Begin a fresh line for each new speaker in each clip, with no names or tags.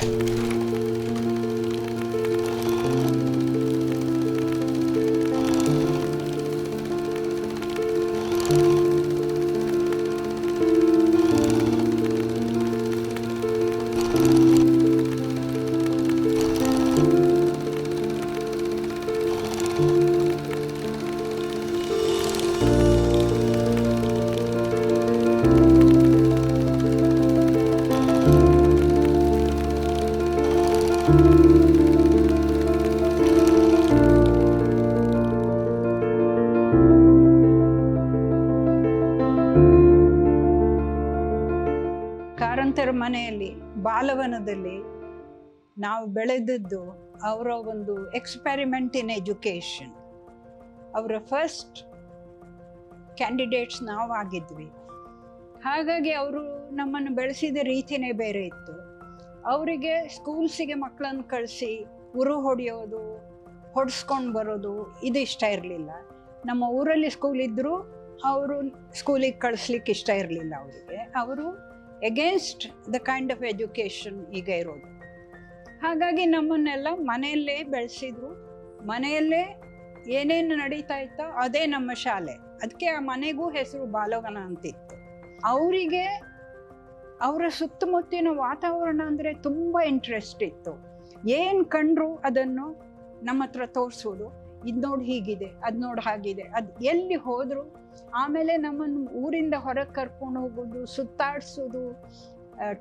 ಕಾರಂತರ ಬಾಲವನದಲ್ಲಿ ನಾವು ಬೆಳೆದದ್ದು ಅವರ ಒಂದು ಎಕ್ಸ್ಪೆರಿಮೆಂಟ್ ಇನ್ ಎಜುಕೇಶನ್ ಅವರ ಫಸ್ಟ್ ಕ್ಯಾಂಡಿಡೇಟ್ಸ್ ನಾವು ಆಗಿದ್ವಿ. ಹಾಗಾಗಿ ಅವರು ನಮ್ಮನ್ನು ಬೆಳೆಸಿದ ರೀತಿನೇ ಬೇರೆ ಇತ್ತು. ಅವರಿಗೆ ಸ್ಕೂಲ್ಸಿಗೆ ಮಕ್ಕಳನ್ನು ಕಳಿಸಿ ಉರು ಹೊಡೆಯೋದು, ಹೊಡೆಸ್ಕೊಂಡು ಬರೋದು ಇದು ಇಷ್ಟ ಇರಲಿಲ್ಲ. ನಮ್ಮ ಊರಲ್ಲಿ ಸ್ಕೂಲ್ ಇದ್ದರೂ ಅವರು ಸ್ಕೂಲಿಗೆ ಕಳಿಸ್ಲಿಕ್ಕೆ ಇಷ್ಟ ಇರಲಿಲ್ಲ ಅವರಿಗೆ. ಅವರು against the kind of education ಈಗ ಇರೋದು. ಹಾಗಾಗಿ ನಮ್ಮನ್ನೆಲ್ಲ ಮನೆಯಲ್ಲೇ ಬೆಳೆಸಿದ್ರು. ಮನೆಯಲ್ಲೇ ಏನೇನು ನಡೀತಾ ಇತ್ತೋ ಅದೇ ನಮ್ಮ ಶಾಲೆ. ಅದಕ್ಕೆ ಆ ಮನೆಗೂ ಹೆಸರು ಬಾಲವನ ಅಂತಿತ್ತು. ಅವರಿಗೆ ಅವರ ಸುತ್ತಮುತ್ತಿನ ವಾತಾವರಣ ಅಂದರೆ ತುಂಬ ಇಂಟ್ರೆಸ್ಟ್ ಇತ್ತು. ಏನು ಕಂಡ್ರು ಅದನ್ನು ನಮ್ಮ ಹತ್ರ ತೋರಿಸೋದು? ಇದು ನೋಡಿ ಹೀಗಿದೆ, ಅದ್ ನೋಡಿ ಹಾಗಿದೆ. ಅದ್ ಎಲ್ಲಿ ಹೋದ್ರು ಆಮೇಲೆ ನಮ್ಮನ್ನು ಊರಿಂದ ಹೊರಗೆ ಕರ್ಕೊಂಡು ಹೋಗೋದು, ಸುತ್ತಾಡ್ಸೋದು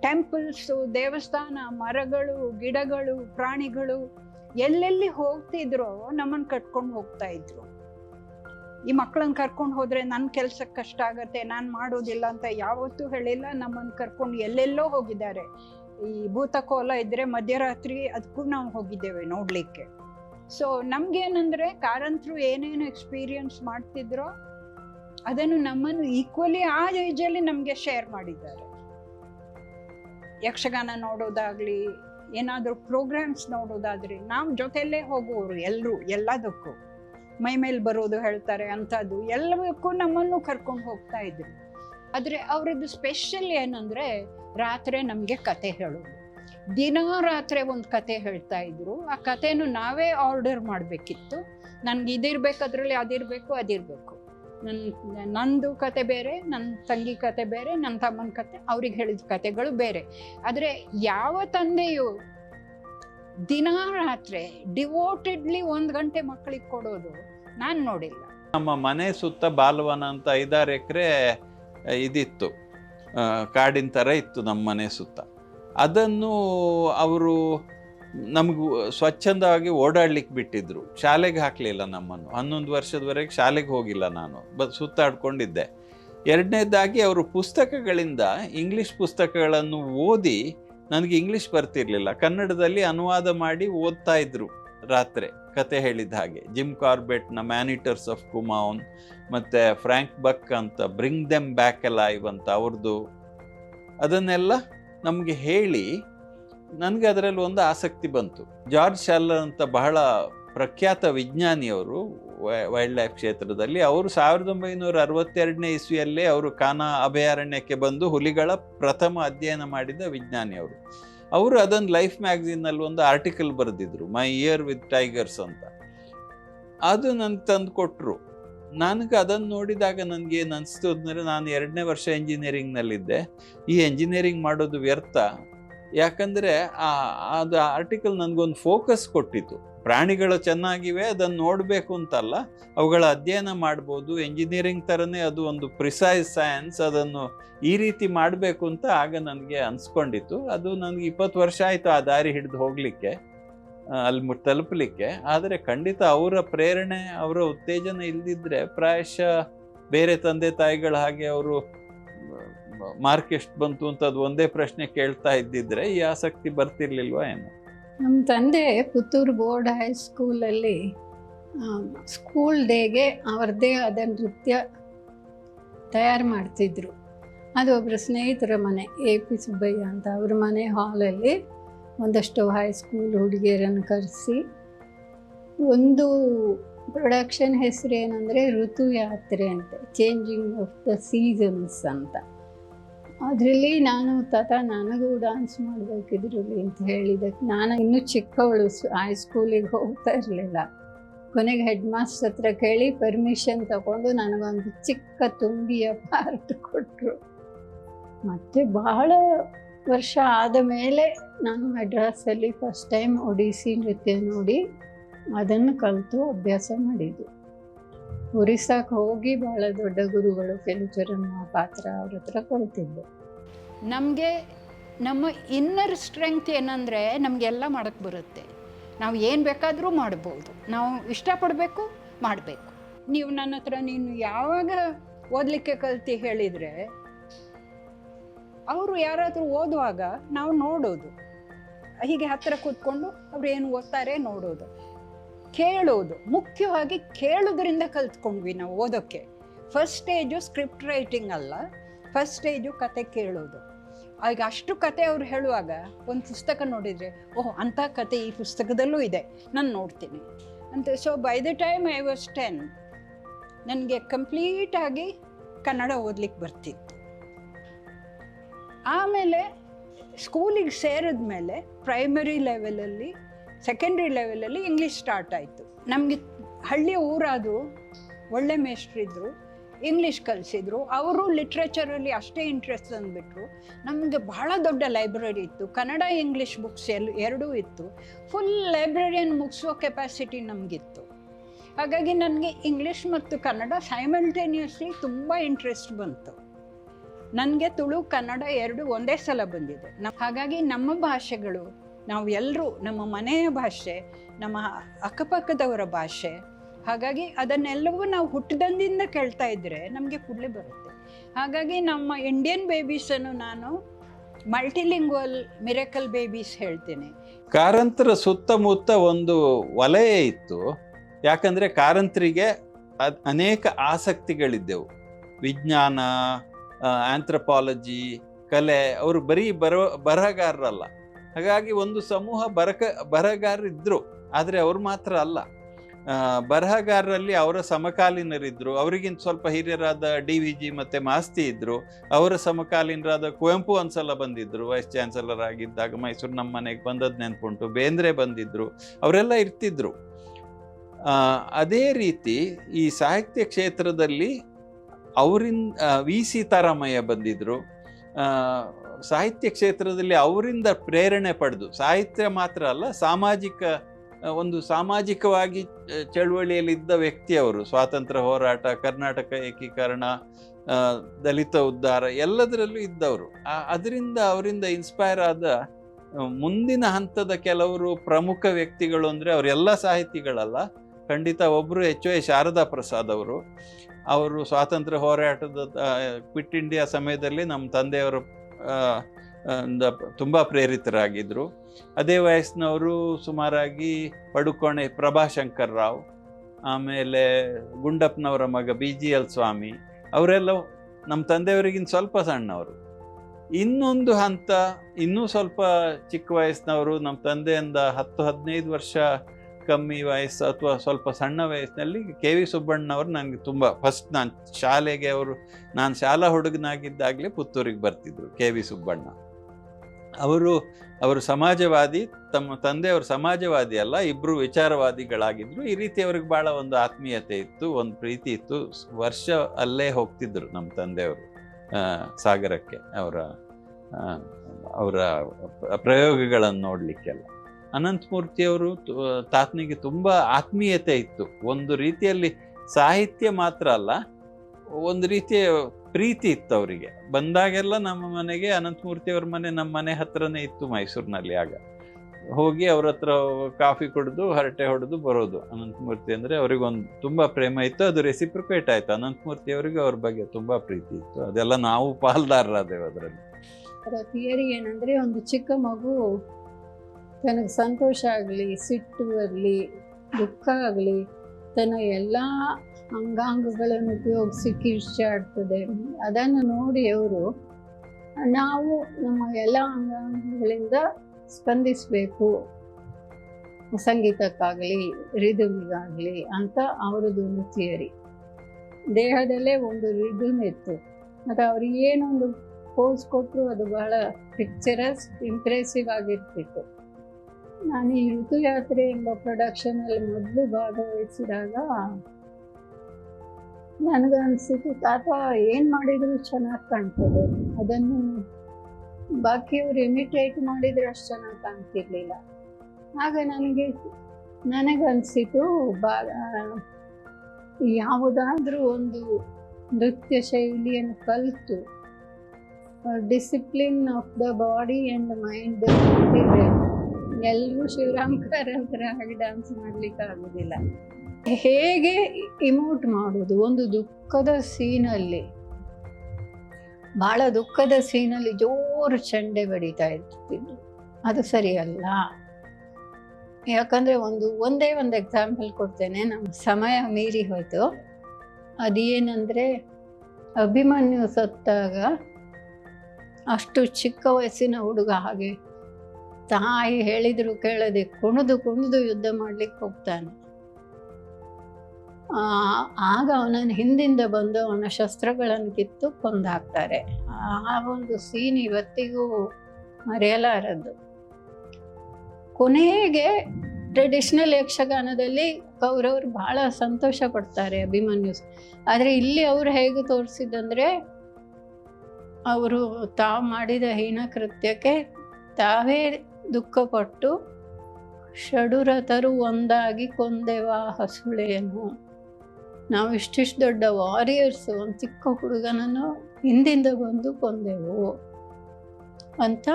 ಟೆಂಪಲ್ಸು ದೇವಸ್ಥಾನ, ಮರಗಳು, ಗಿಡಗಳು, ಪ್ರಾಣಿಗಳು ಎಲ್ಲೆಲ್ಲಿ ಹೋಗ್ತಿದ್ರೋ ನಮ್ಮನ್ನು ಕಟ್ಕೊಂಡು ಹೋಗ್ತಾ ಇದ್ರು. ಈ ಮಕ್ಕಳನ್ನ ಕರ್ಕೊಂಡು ಹೋದ್ರೆ ನನ್ನ ಕೆಲ್ಸಕ್ಕೆ ಕಷ್ಟ ಆಗತ್ತೆ, ನಾನು ಮಾಡೋದಿಲ್ಲ ಅಂತ ಯಾವತ್ತೂ ಹೇಳಿಲ್ಲ. ನಮ್ಮನ್ನು ಕರ್ಕೊಂಡು ಎಲ್ಲೆಲ್ಲೋ ಹೋಗಿದ್ದಾರೆ. ಈ ಭೂತಕೋಲ ಇದ್ರೆ ಮಧ್ಯರಾತ್ರಿ ಅದಕ್ಕೂ ನಾವು ಹೋಗಿದ್ದೇವೆ ನೋಡ್ಲಿಕ್ಕೆ. ಸೊ ನಮ್ಗೇನಂದ್ರೆ ಕಾರಂತರು ಏನೇನು ಎಕ್ಸ್ಪೀರಿಯನ್ಸ್ ಮಾಡ್ತಿದ್ರೋ ಅದನ್ನು ನಮ್ಮನ್ನು ಈಕ್ವಲಿ ಆ ಏಜಲ್ಲಿ ನಮಗೆ ಶೇರ್ ಮಾಡಿದ್ದಾರೆ. ಯಕ್ಷಗಾನ ನೋಡೋದಾಗ್ಲಿ, ಏನಾದರೂ ಪ್ರೋಗ್ರಾಮ್ಸ್ ನೋಡೋದಾದ್ರೆ ನಾವು ಜೊತೆಯಲ್ಲೇ ಹೋಗುವವರು ಎಲ್ಲರೂ ಎಲ್ಲದಕ್ಕೂ. ಮೈ ಮೇಲೆ ಬರೋದು ಹೇಳ್ತಾರೆ ಅಂಥದ್ದು, ಎಲ್ಲದಕ್ಕೂ ನಮ್ಮನ್ನು ಕರ್ಕೊಂಡು ಹೋಗ್ತಾ ಇದ್ರು. ಆದರೆ ಅವರದ್ದು ಸ್ಪೆಷಲ್ ಏನಂದರೆ ರಾತ್ರಿ ನಮಗೆ ಕತೆ ಹೇಳೋದು. ದಿನ ರಾತ್ರಿ ಒಂದು ಕತೆ ಹೇಳ್ತಾ ಇದ್ರು. ಆ ಕಥೆನೂ ನಾವೇ ಆರ್ಡರ್ ಮಾಡಬೇಕಿತ್ತು. ನನಗೆ ಇದಿರ್ಬೇಕು ಅದರಲ್ಲಿ ಅದಿರಬೇಕು ಅದಿರಬೇಕು. ನನ್ನ ನಂದು ಕತೆ ಬೇರೆ ನನ್ನ ತಂಗಿ ಕತೆ ಬೇರೆ ನನ್ನ ತಮ್ಮನ ಕತೆ, ಅವ್ರಿಗೆ ಹೇಳಿದ ಕತೆಗಳು ಬೇರೆ. ಆದರೆ ಯಾವ ತಂದೆಯು ದಿನ ರಾತ್ರಿ ಡಿವೋಟೆಡ್ಲಿ ಒಂದು ಗಂಟೆ ಮಕ್ಕಳಿಗೆ ಕೊಡೋದು ನಾನು ನೋಡಿಲ್ಲ.
ನಮ್ಮ ಮನೆ ಸುತ್ತ ಬಾಲವನ ಅಂತ ಐದಾರು ಎಕರೆ ಇದಿತ್ತು. ಕಾಡಿನ ಥರ ಇತ್ತು ನಮ್ಮ ಮನೆ ಸುತ್ತ. ಅದನ್ನು ಅವರು ನಮಗೂ ಸ್ವಚ್ಛಂದವಾಗಿ ಓಡಾಡ್ಲಿಕ್ಕೆ ಬಿಟ್ಟಿದ್ರು. ಶಾಲೆಗೆ ಹಾಕಲಿಲ್ಲ ನಮ್ಮನ್ನು. ಹನ್ನೊಂದು ವರ್ಷದವರೆಗೆ ಶಾಲೆಗೆ ಹೋಗಿಲ್ಲ ನಾನು. ಬ, ಸುತ್ತಾಡ್ಕೊಂಡಿದ್ದೆ. ಎರಡನೇದಾಗಿ ಅವರು ಪುಸ್ತಕಗಳಿಂದ ಇಂಗ್ಲೀಷ್ ಪುಸ್ತಕಗಳನ್ನು ಓದಿ ನನಗೆ ಇಂಗ್ಲೀಷ್ ಬರ್ತಿರ್ಲಿಲ್ಲ. ಕನ್ನಡದಲ್ಲಿ ಅನುವಾದ ಮಾಡಿ ಓದ್ತಾ ಇದ್ರು ರಾತ್ರಿ ಕತೆ ಹೇಳಿದ ಹಾಗೆ. ಜಿಮ್ ಕಾರ್ಬೆಟ್ನ ಮ್ಯಾನಿಟರ್ಸ್ ಆಫ್ ಕುಮೌನ್ ಮತ್ತು ಫ್ರ್ಯಾಂಕ್ ಬಕ್ ಅಂತ ಬ್ರಿಂಗ್ ದೆಮ್ ಬ್ಯಾಕ್ ಅಲೈವ್ ಅಂತ ಅವ್ರದ್ದು ಅದನ್ನೆಲ್ಲ ನಮಗೆ ಹೇಳಿ ನನಗೆ ಅದರಲ್ಲಿ ಒಂದು ಆಸಕ್ತಿ ಬಂತು. ಜಾರ್ಜ್ ಶಾಲರ್ ಅಂತ ಬಹಳ ಪ್ರಖ್ಯಾತ ವಿಜ್ಞಾನಿಯವರು ವೈಲ್ಡ್ ಲೈಫ್ ಕ್ಷೇತ್ರದಲ್ಲಿ ಅವರು ಸಾವಿರದ ಒಂಬೈನೂರ ಅರವತ್ತೆರಡನೇ ಇಸ್ವಿಯಲ್ಲೇ ಅವರು ಕಾನಾ ಅಭಯಾರಣ್ಯಕ್ಕೆ ಬಂದು ಹುಲಿಗಳ ಪ್ರಥಮ ಅಧ್ಯಯನ ಮಾಡಿದ ವಿಜ್ಞಾನಿ ಅವರು ಅದನ್ನು ಲೈಫ್ ಮ್ಯಾಗಝಿನ್ನಲ್ಲಿ ಒಂದು ಆರ್ಟಿಕಲ್ ಬರೆದಿದ್ರು, ಮೈ ಇಯರ್ ವಿತ್ ಟೈಗರ್ಸ್ ಅಂತ. ಅದು ನನಗೆ ತಂದು ಕೊಟ್ಟರು ನನಗೆ ಅದನ್ನು ನೋಡಿದಾಗ ನನಗೆ ಏನು ಅನಿಸ್ತು ಅಂದರೆ ನಾನು ಎರಡನೇ ವರ್ಷ ಎಂಜಿನಿಯರಿಂಗ್ನಲ್ಲಿದ್ದೆ ಈ ಎಂಜಿನಿಯರಿಂಗ್ ಮಾಡೋದು ವ್ಯರ್ಥ. ಯಾಕಂದರೆ ಆ, ಅದು ಆರ್ಟಿಕಲ್ ನನಗೊಂದು ಫೋಕಸ್ ಕೊಟ್ಟಿತ್ತು. ಪ್ರಾಣಿಗಳು ಚೆನ್ನಾಗಿವೆ, ಅದನ್ನು ನೋಡಬೇಕು ಅಂತಲ್ಲ. ಅವುಗಳ ಅಧ್ಯಯನ ಮಾಡ್ಬೋದು. ಎಂಜಿನಿಯರಿಂಗ್ ಥರನೇ ಅದು ಒಂದು ಪ್ರಿಸೈಸ್ ಸೈನ್ಸ್ ಅದನ್ನು ಈ ರೀತಿ ಮಾಡಬೇಕು ಅಂತ ಆಗ ನನಗೆ ಅನ್ಸ್ಕೊಂಡಿತ್ತು. ಅದು ನನಗೆ ಇಪ್ಪತ್ತು ವರ್ಷ ಆಯಿತು ಆ ದಾರಿ ಹಿಡಿದು ಹೋಗಲಿಕ್ಕೆ. ಅಲ್ಲಿ ತಲುಪಲಿಕ್ಕೆ. ಆದರೆ ಖಂಡಿತ ಅವರ ಪ್ರೇರಣೆ, ಅವರ ಉತ್ತೇಜನ ಇಲ್ಲದಿದ್ದರೆ ಪ್ರಾಯಶಃ ಬೇರೆ ತಂದೆ ತಾಯಿಗಳ ಹಾಗೆ ಅವರು ಮಾರ್ಕ್ ಎಷ್ಟು ಬಂತು ಅಂತ ಅದು ಒಂದೇ ಪ್ರಶ್ನೆ ಕೇಳ್ತಾ ಇದ್ದಿದ್ರೆ ಈ ಆಸಕ್ತಿ ಬರ್ತಿರ್ಲಿಲ್ವಾ ಏನು?
ನಮ್ಮ ತಂದೆ ಪುತ್ತೂರು ಬೋರ್ಡ್ ಹೈಸ್ಕೂಲಲ್ಲಿ ಸ್ಕೂಲ್ ಡೇಗೆ ಅವರದೇ ಆದ ನೃತ್ಯ ತಯಾರು ಮಾಡ್ತಿದ್ರು. ಅದು ಒಬ್ಬರು ಸ್ನೇಹಿತರ ಮನೆ, ಎ ಪಿ ಸುಬ್ಬಯ್ಯ ಅಂತ ಅವ್ರ ಮನೆ ಹಾಲಲ್ಲಿ. ಒಂದಷ್ಟು ಹೈಸ್ಕೂಲ್ ಹುಡುಗಿಯರನ್ನು ಕರೆಸಿ. ಒಂದು ಪ್ರೊಡಕ್ಷನ್ ಹೆಸರು ಏನಂದರೆ ಋತು ಯಾತ್ರೆ ಅಂತ ಚೇಂಜಿಂಗ್ ಆಫ್ ದ ಸೀಸನ್ಸ್ ಅಂತ. ಅದರಲ್ಲಿ ನಾನು ತಾತ ನನಗೂ ಡ್ಯಾನ್ಸ್ ಮಾಡಬೇಕಿದ್ರಲ್ಲಿ ಅಂತ ಹೇಳಿದ್ದಕ್ಕೆ ನಾನು ಇನ್ನೂ ಚಿಕ್ಕವಳು ಹೈಸ್ಕೂಲಿಗೆ ಹೋಗ್ತಾ ಇರಲಿಲ್ಲ. ಕೊನೆಗೆ ಹೆಡ್ ಮಾಸ್ಟರ್ ಹತ್ರ ಕೇಳಿ ಪರ್ಮಿಷನ್ ತಗೊಂಡು ನನಗೊಂದು ಚಿಕ್ಕ ತುಂಬಿಯ ಪಾರ್ಟ್ ಕೊಟ್ಟರು ಮತ್ತು ಬಹಳ ವರ್ಷ ಆದ ಮೇಲೆ ನಾನು ಮೆಡ್ರಾಸಲ್ಲಿ ಫಸ್ಟ್ ಟೈಮ್ ಒಡಿಸಿ ನೃತ್ಯ ನೋಡಿ ಅದನ್ನು ಕಲಿತು ಅಭ್ಯಾಸ ಮಾಡಿದ್ದು. ಒರಿಸ್ಸಾಕ್ಕೆ ಹೋಗಿ ಬಹಳ ದೊಡ್ಡ ಗುರುಗಳು ಕೆಲಚರಮ್ಮ ಪಾತ್ರ ಅವ್ರ ಹತ್ರ ಕಲ್ತಿದ್ದೆ
ನಮಗೆ ನಮ್ಮ ಇನ್ನರ್ ಸ್ಟ್ರೆಂಗ್ತ್ ಏನಂದರೆ ನಮಗೆಲ್ಲ ಮಾಡೋಕ್ಕೆ ಬರುತ್ತೆ. ನಾವು ಏನು ಬೇಕಾದರೂ ಮಾಡ್ಬೋದು. ನಾವು ಇಷ್ಟಪಡಬೇಕು ಮಾಡಬೇಕು. ನೀವು ನನ್ನ ಹತ್ರ ನೀನು ಯಾವಾಗ ಓದಲಿಕ್ಕೆ ಕಲ್ತಿ ಹೇಳಿದರೆ ಅವರು ಯಾರಾದರೂ ಓದುವಾಗ ನಾವು ನೋಡೋದು. ಹೀಗೆ ಹತ್ತಿರ ಕೂತ್ಕೊಂಡು ಅವ್ರು ಏನು ಓದ್ತಾರೆ ನೋಡೋದು. ಕೇಳೋದು. ಮುಖ್ಯವಾಗಿ ಕೇಳೋದ್ರಿಂದ ಕಲ್ತ್ಕೊಂಡ್ವಿ ನಾವು ಓದೋಕ್ಕೆ. ಫಸ್ಟ್ ಸ್ಟೇಜು ಸ್ಕ್ರಿಪ್ಟ್ ರೈಟಿಂಗ್ ಅಲ್ಲ. ಫಸ್ಟ್ ಸ್ಟೇಜು ಕತೆ ಕೇಳೋದು. ಈಗ ಅಷ್ಟು ಕತೆ ಅವ್ರು ಹೇಳುವಾಗ ಒಂದು ಪುಸ್ತಕ ನೋಡಿದರೆ, ಓಹ್, ಅಂಥ ಕತೆ ಈ ಪುಸ್ತಕದಲ್ಲೂ ಇದೆ. ನಾನು ನೋಡ್ತೀನಿ. ಅಂತ so by the time I was ten ನನಗೆ ಕಂಪ್ಲೀಟಾಗಿ ಕನ್ನಡ ಓದ್ಲಿಕ್ಕೆ ಬರ್ತಿತ್ತು. ಆಮೇಲೆ ಸ್ಕೂಲಿಗೆ ಸೇರಿದ ಮೇಲೆ ಪ್ರೈಮರಿ ಲೆವೆಲಲ್ಲಿ ಸೆಕೆಂಡ್ರಿ ಲೆವೆಲಲ್ಲಿ ಇಂಗ್ಲೀಷ್ ಸ್ಟಾರ್ಟ್ ಆಯಿತು. ನಮಗೆ ಹಳ್ಳಿ ಊರಾದು ಒಳ್ಳೆ ಮೇಷ್ಟ್ರಿದ್ರು ಇಂಗ್ಲೀಷ್ ಕಲಿಸಿದ್ರು. ಅವರು ಲಿಟ್ರೇಚರಲ್ಲಿ ಅಷ್ಟೇ ಇಂಟ್ರೆಸ್ಟ್ ಅಂದ್ಬಿಟ್ರು ನಮಗೆ ಬಹಳ ದೊಡ್ಡ ಲೈಬ್ರರಿ ಇತ್ತು. ಕನ್ನಡ ಇಂಗ್ಲೀಷ್ ಬುಕ್ಸ್ ಎಲ್, ಎರಡೂ ಇತ್ತು. ಫುಲ್ ಲೈಬ್ರರಿಯನ್ನು ಮುಗಿಸೋ ಕೆಪಾಸಿಟಿ ನಮಗಿತ್ತು. ಹಾಗಾಗಿ ನನಗೆ ಇಂಗ್ಲೀಷ್ ಮತ್ತು ಕನ್ನಡ ಸೈಮಲ್ಟೇನಿಯಸ್ಲಿ ತುಂಬ ಇಂಟ್ರೆಸ್ಟ್ ಬಂತು. ನನಗೆ ತುಳು, ಕನ್ನಡ ಎರಡು ಒಂದೇ ಸಲ ಬಂದಿದೆ. ಹಾಗಾಗಿ ನಮ್ಮ ಭಾಷೆಗಳು, ನಾವು ಎಲ್ಲರೂ ನಮ್ಮ ಮನೆಯ ಭಾಷೆ, ನಮ್ಮ ಅಕ್ಕಪಕ್ಕದವರ ಭಾಷೆ, ಹಾಗಾಗಿ ಅದನ್ನೆಲ್ಲವೂ ನಾವು ಹುಟ್ಟದಂದಿಂದ ಕೇಳ್ತಾ ಇದ್ದರೆ ನಮಗೆ ಕೂಡಲೇ ಬರುತ್ತೆ. ಹಾಗಾಗಿ ನಮ್ಮ ಇಂಡಿಯನ್ ಬೇಬೀಸನ್ನು ನಾನು ಮಲ್ಟಿಲಿಂಗ್ವಲ್ ಮಿರಕಲ್ ಬೇಬೀಸ್ ಹೇಳ್ತೇನೆ.
ಕಾರಂತರ ಸುತ್ತಮುತ್ತ ಒಂದು ವಲಯ ಇತ್ತು. ಯಾಕಂದರೆ ಕಾರಂತರಿಗೆ ಅನೇಕ ಆಸಕ್ತಿಗಳಿದ್ದೆವು. ವಿಜ್ಞಾನ ಆಂಥ್ರಪಾಲಜಿ ಕಲೆ, ಅವರು ಬರೀ ಬರ, ಬರಹಗಾರರಲ್ಲ. ಹಾಗಾಗಿ ಒಂದು ಸಮೂಹ ಬರಕ ಬರಹಗಾರರಿದ್ದರು ಆದರೆ ಅವರು ಮಾತ್ರ ಅಲ್ಲ. ಬರಹಗಾರರಲ್ಲಿ ಅವರ ಸಮಕಾಲೀನರಿದ್ದರು ಅವರಿಗಿಂತ ಸ್ವಲ್ಪ ಹಿರಿಯರಾದ ಡಿ ವಿ ಜಿ ಮತ್ತು ಮಾಸ್ತಿ ಇದ್ದರು ಅವರ ಸಮಕಾಲೀನರಾದ ಕುವೆಂಪು ಒಂದ್ಸಲ ಬಂದಿದ್ದರು ವೈಸ್ ಚಾನ್ಸಲರ್ ಆಗಿದ್ದಾಗ ಮೈಸೂರು ನಮ್ಮ ಮನೆಗೆ ಬಂದದ್ದು ನೆನ್ಪುಂಟು, ಬೇಂದ್ರೆ ಬಂದಿದ್ದರು ಅವರೆಲ್ಲ ಇರ್ತಿದ್ರು. ಅದೇ ರೀತಿ ಈ ಸಾಹಿತ್ಯ ಕ್ಷೇತ್ರದಲ್ಲಿ ಅವರಿಂದ ವಿ ಸೀತಾರಾಮಯ್ಯ ಬಂದಿದ್ರು. ಆ, ಸಾಹಿತ್ಯ ಕ್ಷೇತ್ರದಲ್ಲಿ ಅವರಿಂದ ಪ್ರೇರಣೆ ಪಡೆದು ಸಾಹಿತ್ಯ ಮಾತ್ರ ಅಲ್ಲ ಸಾಮಾಜಿಕ ಒಂದು ಸಾಮಾಜಿಕವಾಗಿ ಚಳುವಳಿಯಲ್ಲಿದ್ದ ವ್ಯಕ್ತಿ ಅವರು ಸ್ವಾತಂತ್ರ್ಯ ಹೋರಾಟ ಕರ್ನಾಟಕ ಏಕೀಕರಣ ದಲಿತ ಉದ್ಧಾರ ಎಲ್ಲದರಲ್ಲೂ ಇದ್ದವರು. ಅದರಿಂದ ಅವರಿಂದ ಇನ್ಸ್ಪೈರ್ ಆದ ಮುಂದಿನ ಹಂತದ ಕೆಲವರು ಪ್ರಮುಖ ವ್ಯಕ್ತಿಗಳು ಅಂದರೆ ಅವರೆಲ್ಲ ಸಾಹಿತಿಗಳಲ್ಲ. ಖಂಡಿತ ಒಬ್ಬರು ಎಚ್ ಐ ಶಾರದಾ ಪ್ರಸಾದ್ ಅವರು. ಅವರು ಸ್ವಾತಂತ್ರ್ಯ ಹೋರಾಟದ ಕ್ವಿಟ್ ಇಂಡಿಯಾ ಸಮಯದಲ್ಲಿ ನಮ್ಮ ತಂದೆಯವರು ತುಂಬ ಪ್ರೇರಿತರಾಗಿದ್ದರು ಅದೇ ವಯಸ್ಸಿನವರು ಸುಮಾರಾಗಿ ಪಡುಕೋಣೆ ಪ್ರಭಾಶಂಕರ್ ರಾವ್, ಆಮೇಲೆ ಗುಂಡಪ್ಪನವರ ಮಗ ಬಿ ಜಿ ಎಲ್ ಸ್ವಾಮಿ, ಅವರೆಲ್ಲ ನಮ್ಮ ತಂದೆಯವರಿಗಿಂತ ಸ್ವಲ್ಪ ಸಣ್ಣವರು. ಇನ್ನೊಂದು ಹಂತ, ಇನ್ನೂ ಸ್ವಲ್ಪ ಚಿಕ್ಕ ವಯಸ್ಸಿನವರು ನಮ್ಮ ತಂದೆಯಿಂದ ಹತ್ತು ಹದಿನೈದು ವರ್ಷ ಕಮ್ಮಿ ವಯಸ್ಸು ಅಥವಾ ಸ್ವಲ್ಪ ಸಣ್ಣ ವಯಸ್ಸಿನಲ್ಲಿ ಕೆ ವಿ ಸುಬ್ಬಣ್ಣವರು ನನಗೆ ತುಂಬ ಫಸ್ಟ್ ನಾನು ಶಾಲೆಗೆ ಅವರು, ನಾನು ಶಾಲಾ ಹುಡುಗನಾಗಿದ್ದಾಗಲೇ ಪುತ್ತೂರಿಗೆ ಬರ್ತಿದ್ರು ಕೆ ವಿ ಸುಬ್ಬಣ್ಣ. ಅವರು ಅವರು ಸಮಾಜವಾದಿ, ತಮ್ಮ ತಂದೆಯವರು ಸಮಾಜವಾದಿ ಅಲ್ಲ ಇಬ್ಬರು ವಿಚಾರವಾದಿಗಳಾಗಿದ್ದರು ಈ ರೀತಿ ಅವ್ರಿಗೆ ಭಾಳ ಒಂದು ಆತ್ಮೀಯತೆ ಇತ್ತು, ಒಂದು ಪ್ರೀತಿ ಇತ್ತು. ವರ್ಷ ಅಲ್ಲೇ ಹೋಗ್ತಿದ್ರು ನಮ್ಮ ತಂದೆಯವರು ಸಾಗರಕ್ಕೆ ಅವರ ಅವರ ಪ್ರಯೋಗಗಳನ್ನು ನೋಡಲಿಕ್ಕೆಲ್ಲ. ಅನಂತಮೂರ್ತಿಯವರು ತಾತನಿಗೆ ತುಂಬ ಆತ್ಮೀಯತೆ ಇತ್ತು. ಒಂದು ರೀತಿಯಲ್ಲಿ ಸಾಹಿತ್ಯ ಮಾತ್ರ ಅಲ್ಲ, ಒಂದು ರೀತಿಯ ಪ್ರೀತಿ ಇತ್ತು ಅವರಿಗೆ. ಬಂದಾಗೆಲ್ಲ ನಮ್ಮ ಮನೆಗೆ ಅನಂತಮೂರ್ತಿಯವ್ರ ಮನೆ, ನಮ್ಮ ಮನೆ ಹತ್ರನೇ ಇತ್ತು ಮೈಸೂರಿನಲ್ಲಿ ಆಗ. ಹೋಗಿ ಅವ್ರ ಹತ್ರ ಕಾಫಿ ಕುಡಿದು, ಹರಟೆ ಹೊಡೆದು ಬರೋದು ಅನಂತಮೂರ್ತಿ ಅಂದರೆ ಅವ್ರಿಗೊಂದು ತುಂಬ ಪ್ರೇಮ ಇತ್ತು. ಅದು ರೆಸಿಪ್ರಿಕೇಟ್ ಆಯಿತು. ಅನಂತಮೂರ್ತಿ ಅವರಿಗೆ ಅವ್ರ ಬಗ್ಗೆ ತುಂಬ ಪ್ರೀತಿ ಇತ್ತು. ಅದೆಲ್ಲ ನಾವು ಪಾಲ್ದಾರರಾದೆವು ಅದರಲ್ಲಿ.
ಅದರ ಥಿಯರಿ ಏನಂದರೆ ಒಂದು ಚಿಕ್ಕ ಮಗು ತನಗೆ ಸಂತೋಷ ಆಗಲಿ, ಸಿಟ್ಟು ಬರಲಿ ದುಃಖ ಆಗಲಿ, ತನ್ನ ಎಲ್ಲ ಅಂಗಾಂಗಗಳನ್ನು ಉಪಯೋಗಿಸಿ ಕಿರ್ಚಾಡ್ತದೆ ಅದನ್ನು ನೋಡಿ ಅವರು, ನಾವು ನಮ್ಮ ಎಲ್ಲ ಅಂಗಾಂಗಗಳಿಂದ ಸ್ಪಂದಿಸಬೇಕು. ಸಂಗೀತಕ್ಕಾಗಲಿ ರಿದಮಿಗಾಗಲಿ ಅಂತ ಅವರದ್ದು ಥಿಯರಿ ದೇಹದಲ್ಲೇ ಒಂದು ರಿದಮ್ ಇತ್ತು. ಮತ್ತು ಅವ್ರಿಗೆ ಏನೊಂದು ಪೋಸ್ ಕೊಟ್ಟರು ಅದು ಬಹಳ ಪಿಕ್ಚರಸ್ ಇಂಪ್ರೆಸಿವ್ ಆಗಿರ್ತಿತ್ತು. ನಾನು ಈ ಋತುಯಾತ್ರೆ ಎಂಬ ಪ್ರೊಡಕ್ಷನಲ್ಲಿ ಮೊದಲು ಭಾಗವಹಿಸಿದಾಗ ನನಗನ್ಸಿತು, ತಾತ ಏನು ಮಾಡಿದರೂ ಚೆನ್ನಾಗಿ ಕಾಣ್ತದೆ. ಅದನ್ನು ಬಾಕಿಯವರು ಇಮಿಟೇಟ್ ಮಾಡಿದರೆ ಅಷ್ಟು ಚೆನ್ನಾಗಿ ಕಾಣ್ತಿರ್ಲಿಲ್ಲ. ಆಗ ನನಗೆ ನನಗನ್ಸಿತು, ಬಾ, ಯಾವುದಾದ್ರೂ ಒಂದು ನೃತ್ಯ ಶೈಲಿಯನ್ನು ಕಲಿತು discipline of the body and mind ಇದೆ ಎಲ್ಲರೂ ಶಿವರಾಮ್ ಕಾರಂತರ ಹಾಗೆ ಡ್ಯಾನ್ಸ್ ಮಾಡ್ಲಿಕ್ಕೆ ಆಗುದಿಲ್ಲ. ಹೇಗೆ ಇಮೋಟ್ ಮಾಡೋದು? ಒಂದು ದುಃಖದ ಸೀನಲ್ಲಿ ಬಹಳ ದುಃಖದ ಸೀನಲ್ಲಿ ಜೋರು ಚಂಡೆ ಬಡಿತಾ ಇರ್ತಿದ್ರು ಅದು ಸರಿಯಲ್ಲ. ಯಾಕಂದ್ರೆ ಒಂದು, ಒಂದೇ ಒಂದು ಎಕ್ಸಾಂಪಲ್ ಕೊಡ್ತೇನೆ. ನಮ್ಮ ಸಮಯ ಮೀರಿ ಹೋಯ್ತು. ಅದೇನಂದ್ರೆ ಅಭಿಮನ್ಯು ಸತ್ತಾಗ ಅಷ್ಟು ಚಿಕ್ಕ ವಯಸ್ಸಿನ ಹುಡುಗ ಹಾಗೆ ತಾಯಿ ಹೇಳಿದ್ರು ಕೇಳದೆ ಕುಣಿದು ಕುಣಿದು ಯುದ್ಧ ಮಾಡ್ಲಿಕ್ಕೆ ಹೋಗ್ತಾನೆ. ಆಗ ಅವನನ್ನು ಹಿಂದಿಂದ ಬಂದು ಅವನ ಶಸ್ತ್ರಗಳನ್ನು ಕಿತ್ತು ಕೊಂದಾಕ್ತಾರೆ. ಆ ಒಂದು ಸೀನ್ ಇವತ್ತಿಗೂ ಮರೆಯಲಾರದ್ದು. ಕೊನೆಗೆ ಟ್ರೆಡಿಷನಲ್ ಯಕ್ಷಗಾನದಲ್ಲಿ ಕೌರವರು ಬಹಳ ಸಂತೋಷ ಪಡ್ತಾರೆ ಅಭಿಮನ್ಯು. ಆದರೆ ಇಲ್ಲಿ ಅವರು ಹೇಗೆ ತೋರಿಸಿದಂದ್ರೆ ಅವರು ತಾವು ಮಾಡಿದ ಹೀನ ಕೃತ್ಯಕ್ಕೆ ತಾವೇ ದುಃಖಪಟ್ಟು ಷಡುರಥರು ಒಂದಾಗಿ ಕೊಂದೆವ ಹಸುಳೆಯನ್ನು. ನಾವು ಇಷ್ಟಿಷ್ಟು ದೊಡ್ಡ ವಾರಿಯರ್ಸ್, ಒಂದು ಚಿಕ್ಕ ಹುಡುಗನನ್ನು ಹಿಂದಿಂದ ಬಂದು ಕೊಂದೆವು. ಅಂತ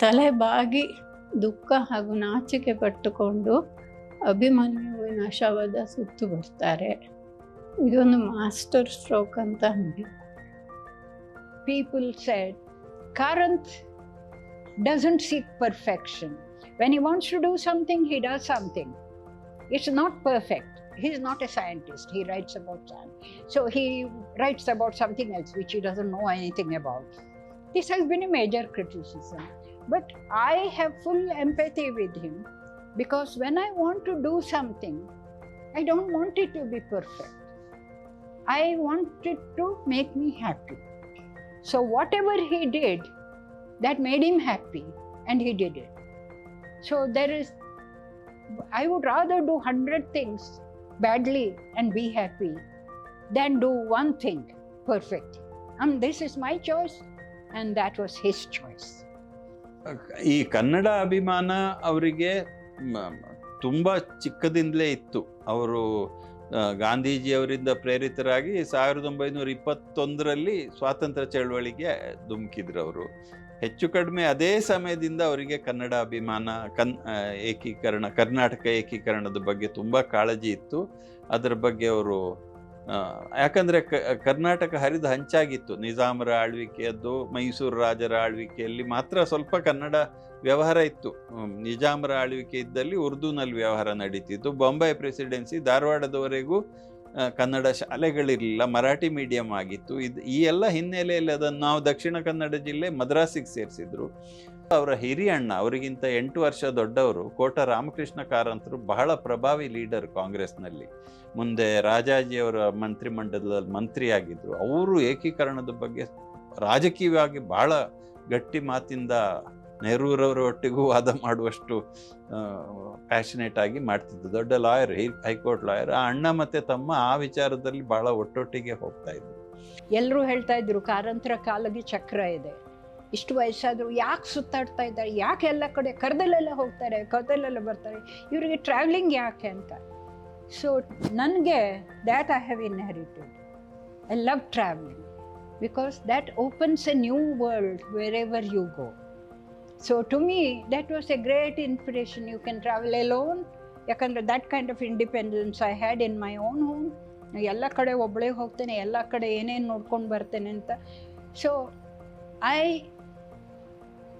ತಲೆ ಬಾಗಿ ದುಃಖ ಹಾಗೂ ನಾಚಿಕೆ ಪಟ್ಟುಕೊಂಡು ಅಭಿಮನ್ಯುವಿನ ಶವದ ಸುತ್ತು ಬರ್ತಾರೆ. ಇದೊಂದು ಮಾಸ್ಟರ್ ಸ್ಟ್ರೋಕ್ ಅಂತ ಅನ್ಬೇಕು
people said Karanth doesn't seek perfection. When he wants to do something, he does something. It's not perfect. He's not a scientist. He writes about science. So he writes about something else which he doesn't know anything about. This has been a major criticism. But I have full empathy with him because when I want to do something, I don't want it to be perfect. I want it to make me happy. So, whatever he did, that made him happy, and he did it. So, there is, I would rather do 100 things badly and be happy than do one thing perfect. And this is my choice, and that was his choice.
ಈ ಕನ್ನಡ ಅಭಿಮಾನ ಅವರಿಗೆ ತುಂಬ ಚಿಕ್ಕದಿಂದಲೇ ಇತ್ತು ಅವರು ಗಾಂಧೀಜಿಯವರಿಂದ ಪ್ರೇರಿತರಾಗಿ ಸಾವಿರದ ಒಂಬೈನೂರ ಇಪ್ಪತ್ತೊಂದರಲ್ಲಿ ಸ್ವಾತಂತ್ರ್ಯ ಚಳವಳಿಗೆ ಧುಮುಕಿದ್ರು ಅವರು ಹೆಚ್ಚು ಕಡಿಮೆ ಅದೇ ಸಮಯದಿಂದ ಅವರಿಗೆ ಕನ್ನಡ ಅಭಿಮಾನ, ಕನ್ ಏಕೀಕರಣ, ಕರ್ನಾಟಕ ಏಕೀಕರಣದ ಬಗ್ಗೆ ತುಂಬ ಕಾಳಜಿ ಇತ್ತು. ಅದರ ಬಗ್ಗೆ ಅವರು ಯಾಕಂದರೆ ಕರ್ನಾಟಕ ಹರಿದ ಹಂಚಾಗಿತ್ತು. ನಿಜಾಮರ ಆಳ್ವಿಕೆಯದ್ದು, ಮೈಸೂರು ರಾಜರ ಆಳ್ವಿಕೆಯಲ್ಲಿ ಮಾತ್ರ ಸ್ವಲ್ಪ ಕನ್ನಡ ವ್ಯವಹಾರ ಇತ್ತು. ನಿಜಾಮರ ಆಳ್ವಿಕೆ ಇದ್ದಲ್ಲಿ ಉರ್ದುನಲ್ಲಿ ವ್ಯವಹಾರ ನಡೀತಿತ್ತು. ಬೊಂಬೈ ಪ್ರೆಸಿಡೆನ್ಸಿ ಧಾರವಾಡದವರೆಗೂ ಕನ್ನಡ ಶಾಲೆಗಳಿರಲಿಲ್ಲ ಮರಾಠಿ ಮೀಡಿಯಂ ಆಗಿತ್ತು. ಇದು, ಈ ಎಲ್ಲ ಹಿನ್ನೆಲೆಯಲ್ಲಿ ಅದನ್ನು ನಾವು ದಕ್ಷಿಣ ಕನ್ನಡ ಜಿಲ್ಲೆ ಮದ್ರಾಸಿಗೆ ಸೇರಿಸಿದ್ರು. ಅವರ ಹಿರಿಯಣ್ಣ ಅವರಿಗಿಂತ ಎಂಟು ವರ್ಷ ದೊಡ್ಡವರು, ಕೋಟ ರಾಮಕೃಷ್ಣ ಕಾರಂತರು ಬಹಳ ಪ್ರಭಾವಿ ಲೀಡರ್ ಕಾಂಗ್ರೆಸ್ನಲ್ಲಿ. ಮುಂದೆ ರಾಜಾಜಿಯವರ ಮಂತ್ರಿಮಂಡಲದಲ್ಲಿ ಮಂತ್ರಿ ಆಗಿದ್ರು ಅವರು ಏಕೀಕರಣದ ಬಗ್ಗೆ ರಾಜಕೀಯವಾಗಿ ಬಹಳ ಗಟ್ಟಿ ಮಾತಿಂದ ನೆಹರೂರವರ ಒಟ್ಟಿಗೂ ವಾದ ಮಾಡುವಷ್ಟು ಪ್ಯಾಷನೇಟ್ ಆಗಿ ಮಾಡ್ತಿದ್ದು. ದೊಡ್ಡ ಲಾಯರ್ ಹೈಕೋರ್ಟ್ ಲಾಯರ್ ಆ ಅಣ್ಣ ಮತ್ತೆ ತಮ್ಮ ಆ ವಿಚಾರದಲ್ಲಿ ಬಹಳ ಒಟ್ಟೊಟ್ಟಿಗೆ ಹೋಗ್ತಾ ಇದ್ರು.
ಎಲ್ಲರೂ ಹೇಳ್ತಾ ಇದ್ರು, ಕಾರಂತರ ಕಾಲಗೆ ಚಕ್ರ ಇದೆ. ಇಷ್ಟು ವಯಸ್ಸಾದರೂ ಯಾಕೆ ಸುತ್ತಾಡ್ತಾ ಇದ್ದಾರೆ? ಯಾಕೆ ಎಲ್ಲ ಕಡೆ ಕರ್ದಲ್ಲೆಲ್ಲ ಹೋಗ್ತಾರೆ ಕದಲೆಲ್ಲ ಬರ್ತಾರೆ? ಇವರಿಗೆ ಟ್ರಾವೆಲಿಂಗ್ ಯಾಕೆ ಅಂತ? ಸೊ ನನಗೆ that I have inherited I love travelling because that opens a new world wherever you go so to me that was a great inspiration you can travel alone ಯಾಕಂದರೆ that kind of independence I had in my own home ಎಲ್ಲ ಕಡೆ ಒಬ್ಬಳೇ ಹೋಗ್ತೇನೆ ಎಲ್ಲ ಕಡೆ ಏನೇನು ನೋಡ್ಕೊಂಡು ಬರ್ತೇನೆ ಅಂತ so I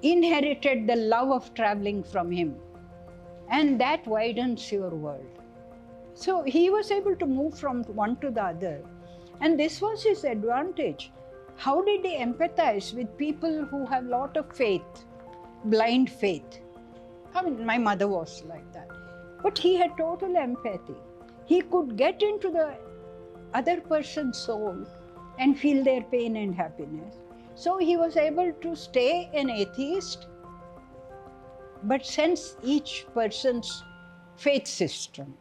inherited the love of travelling from him and that widens your world so he was able to move from one to the other and this was his advantage how did he empathize with people who have lot of faith, blind faith? I mean, my mother was like that. But he had total empathy. He could get into the other person's soul and feel their pain and happiness. So he was able to stay an atheist, but sense each person's faith system.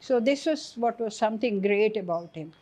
So this was what was something great about him.